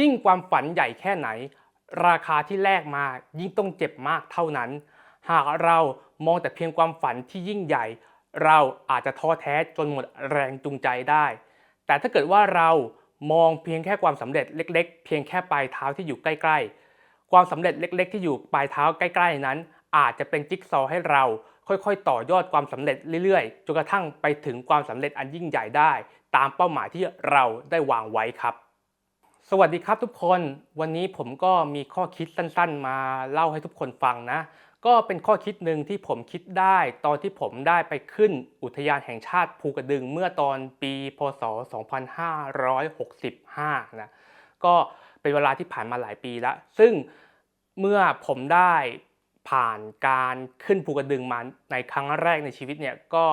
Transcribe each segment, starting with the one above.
ยิ่งความฝันใหญ่แค่ไหน ราคาที่แลกมายิ่งต้องเจ็บมากเท่านั้น หากเรามองแต่เพียงความฝันที่ยิ่งใหญ่ เราอาจจะท้อแท้จนหมดแรงจูงใจได้ แต่ถ้าเกิดว่าเรามองเพียงแค่ความสำเร็จเล็ก ๆ เพียงแค่ปลายเท้าที่อยู่ใกล้ ๆ ความสำเร็จเล็ก ๆ ที่อยู่ปลายเท้าใกล้ ๆ นั้น อาจจะเป็นจิ๊กซอให้เราค่อยๆ ต่อยอดความสำเร็จเรื่อยๆจนกระทั่งไปถึงความสำเร็จอันยิ่งใหญ่ได้ ตามเป้าหมายที่เราได้วางไว้ครับ สวัสดีครับทุกคนวันนี้ผมก็มีข้อคิดสั้นๆ มาเล่าให้ทุกคนฟังนะ ก็เป็นข้อคิดหนึ่งที่ผมคิดได้ ตอนที่ผมได้ไปขึ้นอุทยานแห่งชาติภูกระดึงเมื่อตอนปีพศ 2565 นะก็เป็นเวลาที่ผ่านมาหลายปีแล้ว ซึ่งเมื่อผมได้ผ่านการขึ้นภูกระดึงมาในครั้งแรกในชีวิตเนี่ยก็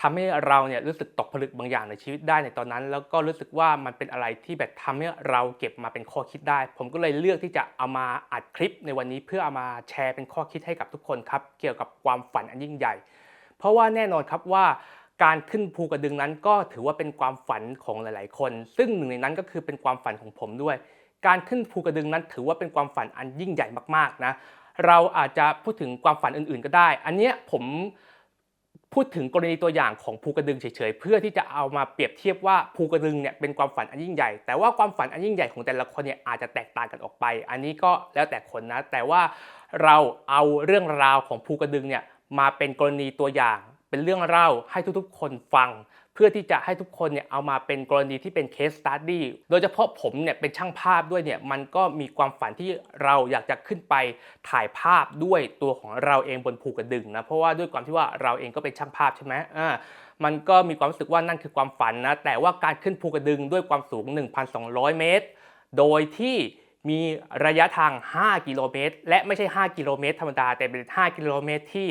ทำให้เราเนี่ยรู้สึกตกผลึกบางอย่างในชีวิตได้ในตอนนั้น แล้วก็รู้สึกว่ามันเป็นอะไรที่แบบทำให้เราเก็บมาเป็นข้อคิดได้ ผมก็เลยเลือกที่จะเอามาอัดคลิปในวันนี้เพื่อเอามาแชร์เป็นข้อคิดให้กับทุกคนครับเกี่ยวกับความฝันอันยิ่งใหญ่ เพราะว่าแน่นอนครับว่าการขึ้นภูกระดึงนั้นก็ถือว่าเป็นความฝันของหลาย ๆ คน ซึ่งหนึ่งในนั้นก็คือเป็นความฝันของผมด้วย การขึ้นภูกระดึงนั้นถือว่าเป็นความฝันอันยิ่งใหญ่มาก ๆ นะ เราอาจจะพูดถึงความฝันอื่น ๆ ก็ได้ อันเนี้ยผม พูดถึงกรณีตัวอย่างของภูกระดึงเฉยๆ เพื่อที่จะเอามาเปรียบเทียบว่าภูกระดึงเนี่ยเป็นความฝันอันยิ่งใหญ่ แต่ว่าความฝันอันยิ่งใหญ่ของแต่ละคนเนี่ยอาจจะแตกต่างกันออกไป อันนี้ก็แล้วแต่คนนะ แต่ว่าเราเอาเรื่องราวของภูกระดึงเนี่ยมาเป็นกรณีตัวอย่าง เป็นเรื่องเล่าให้ทุกๆ คนฟัง เพื่อที่จะให้ทุกคนเนี่ยเอามาเป็นกรณีที่เป็น case study โดยเฉพาะผมเนี่ยเป็นช่างภาพด้วยเนี่ยมันก็มีความฝันที่เราอยากจะขึ้นไปถ่ายภาพด้วยตัวของเราเองบนภูกระดึงนะเพราะว่าด้วยความที่ว่าเราเองก็เป็นช่างภาพใช่ไหมอ่ามันก็มีความรู้สึกว่านั่นคือความฝันนะแต่ว่าการขึ้นภูกระดึงด้วยความสูง 1,200 เมตร โดยที่มีระยะทาง 5 กิโลเมตร และไม่ใช่ 5 กิโลเมตรธรรมดา แต่เป็น 5 กิโลเมตรที่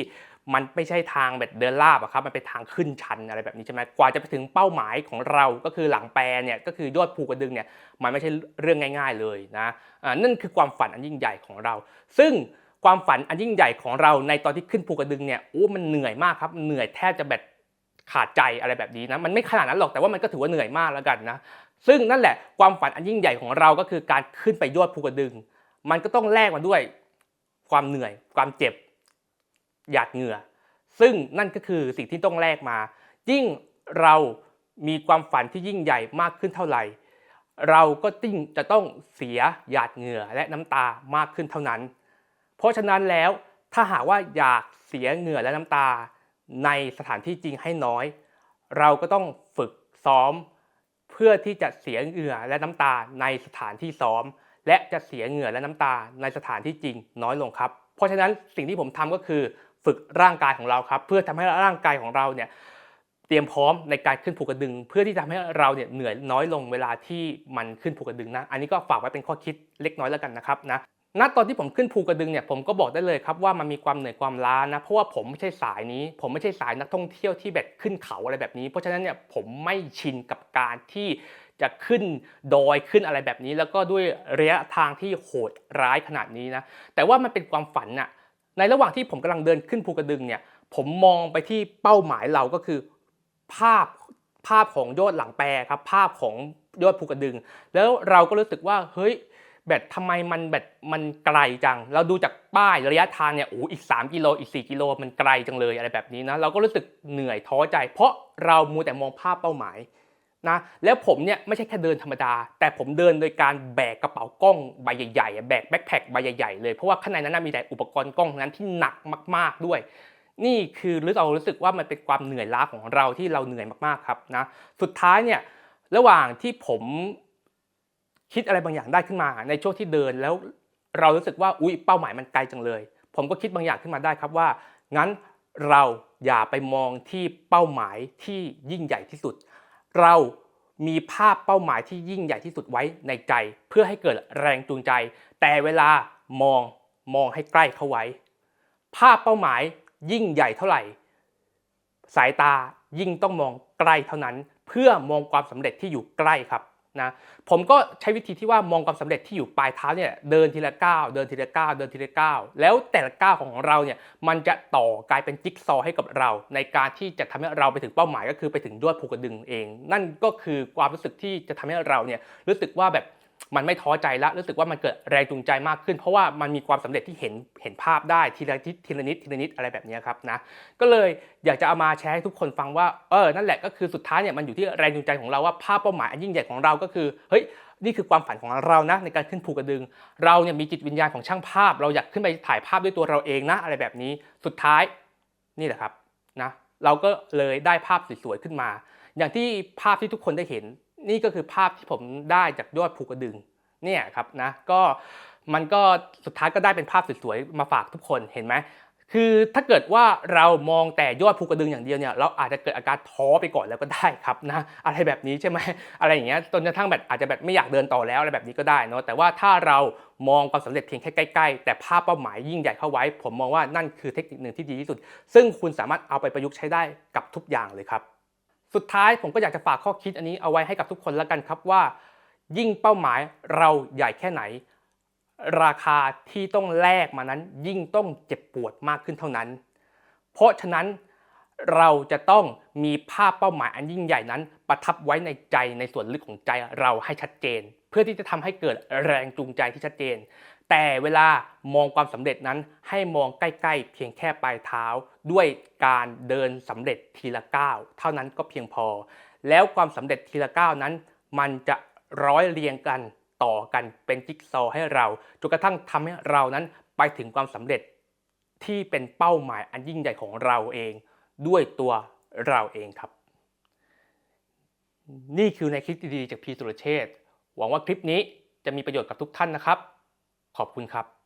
มันไม่ใช่ทางแบบเดินลาบอะครับมันเป็นทางขึ้นชันอะไรแบบนี้ใช่ไหมกว่าจะไปถึงเป้าหมายของเราก็คือหลังแปรเนี่ยก็คือยอดภูกระดึงเนี่ยมันไม่ใช่เรื่องง่าย ๆเลยนะอ่านั่นคือความฝันอันยิ่งใหญ่ของเรา ซึ่งความฝันอันยิ่งใหญ่ของเราในตอนที่ขึ้นภูกระดึงเนี่ยโอ้มันเหนื่อยมากครับเหนื่อยแทบจะแบบขาดใจอะไรแบบนี้นะมันไม่ขนาดนั้นหรอกแต่ว่ามันก็ถือว่าเหนื่อยมากแล้วกันนะซึ่งนั่นแหละความฝันอันยิ่งใหญ่ของเราก็คือการขึ้นไปยอดภูกระดึง มันก็ต้องแลกมาด้วยความเหนื่อยความเจ็บ หยาดเหงื่อ ซึ่งนั่นก็คือสิ่งที่ต้องแลกมา ยิ่งเรามีความฝันที่ยิ่งใหญ่มากขึ้นเท่าไหร่ เราก็ติ้งจะต้องเสียหยาดเหงื่อและน้ำตามากขึ้นเท่านั้น เพราะฉะนั้นแล้วถ้าหากว่าอยากเสียเหงื่อและน้ำตาในสถานที่จริงให้น้อย เราก็ต้องฝึกซ้อม เพื่อที่จะเสียเหงื่อและน้ำตาในสถานที่ซ้อม และจะเสียเหงื่อและน้ำตาในสถานที่จริงน้อยลงครับ เพราะฉะนั้นสิ่งที่ผมทำก็คือ ฝึกร่างกายของเราครับ เพื่อทำให้ร่างกายของเราเนี่ยเตรียมพร้อมในการขึ้นภูกระดึง เพื่อที่จะทำให้เราเนี่ยเหนื่อยน้อยลงเวลาที่มันขึ้นภูกระดึงนะ อันนี้ก็ฝากไว้เป็นข้อคิดเล็กน้อยแล้วกันนะครับนะณตอนที่ผมขึ้นภูกระดึงเนี่ยผมก็บอกได้เลยครับว่ามันมีความเหนื่อยความล้านะเพราะว่าผมไม่ใช่สายนี้ ผมไม่ใช่สายนักท่องเที่ยวที่แบบขึ้นเขาอะไรแบบนี้ เพราะฉะนั้นเนี่ยผมไม่ชินกับการที่จะขึ้นดอยขึ้นอะไรแบบนี้ แล้วก็ด้วยระยะทางที่โหดร้ายขนาดนี้นะแต่ว่ามันเป็นความฝันน่ะ ในระหว่างที่ผมกำลังเดินขึ้นภูกระดึงเนี่ยผมมองไปที่เป้าหมายเราก็คือ ภาพภาพของยอดหลังแปรครับภาพของยอดภูกระดึง แล้วเราก็รู้สึกว่าเฮ้ยแบบทำไมมันแบบมันไกลจัง เราดูจากป้ายระยะทางเนี่ยโอ้อีก 3 กิโลอีก 4 กิโลมันไกลจังเลยอะไรแบบนี้นะเราก็รู้สึกเหนื่อยท้อใจ เพราะเรามัวแต่มองภาพเป้าหมาย นะแล้วผมเนี่ยไม่ใช่แค่เดินธรรมดา แต่ผมเดินโดยการแบกกระเป๋ากล้องใบใหญ่ๆแบกแบ็คแพคใบใหญ่ๆเลยเพราะว่าข้างในนั้นมีแต่อุปกรณ์กล้องนั้นที่หนักมาก ๆด้วย นี่คือเรารู้สึกว่ามันเป็นความเหนื่อยล้าของเราที่เราเหนื่อยมากๆครับนะสุดท้ายเนี่ยระหว่างที่ผมคิดอะไรบางอย่างได้ขึ้นมา ในช่วงที่เดินแล้วเรารู้สึกว่าอุ้ยเป้าหมายมันไกลจังเลย ผมก็คิดบางอย่างขึ้นมาได้ครับว่างั้นเราอย่าไปมองที่เป้าหมายที่ยิ่งใหญ่ที่สุด เรามีภาพเป้าหมายที่ยิ่งใหญ่ที่สุดไว้ในใจ เพื่อให้เกิดแรงจูงใจ แต่เวลามองมองให้ใกล้เข้าไว้ ภาพเป้าหมายยิ่งใหญ่เท่าไหร่ สายตายิ่งต้องมองใกล้เท่านั้น เพื่อมองความสำเร็จที่อยู่ใกล้ครับ นะผมก็ใช้วิธีที่ว่ามองความสำเร็จที่อยู่ปลายเท้าเนี่ยเดินทีละก้าวเดินทีละก้าวเดินทีละก้าวแล้วแต่ละก้าวของเราเนี่ยมันจะต่อกลายเป็นจิ๊กซอให้กับเรา ในการที่จะทำให้เราไปถึงเป้าหมายก็คือไปถึงยอดภูกระดึงเอง นั่นก็คือความรู้สึกที่จะทำให้เราเนี่ยรู้สึกว่าแบบ มันไม่ท้อใจแล้วรู้สึกว่ามันเกิดแรงจูงใจมากขึ้น เพราะว่ามันมีความสำเร็จที่เห็นเห็นภาพได้ทีละนิดทีละนิดทีละนิดอะไรแบบนี้ครับนะก็เลยอยากจะเอามาแชร์ให้ทุกคนฟังว่าเออนั่นแหละก็คือสุดท้ายเนี่ยมันอยู่ที่แรงจูงใจของเราว่าภาพเป้าหมายอันยิ่งใหญ่ของเราก็คือเฮ้ยนี่คือความฝันของเรานะในการขึ้นภูกระดึง เราเนี่ยมีจิตวิญญาณของช่างภาพ เราอยากขึ้นไปถ่ายภาพด้วยตัวเราเองนะอะไรแบบนี้สุดท้ายนี่แหละครับนะเราก็เลยได้ภาพสวยๆขึ้นมา อย่างที่ภาพที่ทุกคนได้เห็น นี่ก็คือภาพที่ผมได้จากยอดภูกระดึงเนี่ยครับนะก็มันก็สุดท้ายก็ได้เป็นภาพสวยๆมาฝากทุกคนเห็นไหมคือถ้าเกิดว่าเรามองแต่ยอดภูกระดึงอย่างเดียวเนี่ยเราอาจจะเกิดอาการท้อไปก่อนแล้วก็ได้ครับนะอะไรแบบนี้ใช่ไหมอะไรอย่างเงี้ยจนกระทั่งแบบอาจจะแบบไม่อยากเดินต่อแล้วอะไรแบบนี้ก็ได้เนาะแต่ว่าถ้าเรามองความสำเร็จเพียงแค่ใกล้ๆ แต่ภาพเป้าหมายยิ่งใหญ่เข้าไว้ ผมมองว่านั่นคือเทคนิคหนึ่งที่ดีที่สุด ซึ่งคุณสามารถเอาไปประยุกต์ใช้ได้กับทุกอย่างเลยครับ สุดท้ายผมก็อยากจะฝากข้อคิดอันนี้เอาไว้ให้กับทุกคนแล้วกันครับว่า ยิ่งเป้าหมายเราใหญ่แค่ไหน ราคาที่ต้องแลกมานั้น ยิ่งต้องเจ็บปวดมากขึ้นเท่านั้น เพราะฉะนั้นเราจะต้องมีภาพเป้าหมายอันยิ่งใหญ่นั้น ประทับไว้ในใจในส่วนลึกของใจเราให้ชัดเจน เพื่อที่จะทำให้เกิดแรงจูงใจที่ชัดเจน แต่เวลามองความสำเร็จนั้นให้มองใกล้ๆ เพียงแค่ปลายเท้า ด้วยการเดินสำเร็จทีละก้าวเท่านั้นก็เพียงพอ แล้วความสำเร็จทีละก้าวนั้น มันจะร้อยเรียงกันต่อกันเป็นจิ๊กซอว์ให้เราจนกระทั่งทำให้เรานั้นไปถึงความสำเร็จที่เป็นเป้าหมายอันยิ่งใหญ่ของเราเอง ด้วยตัวเราเองครับ นี่คือในคลิปดีๆจากพีสุรเชษ หวังว่าคลิปนี้จะมีประโยชน์กับทุกท่านนะครับ ขอบคุณครับ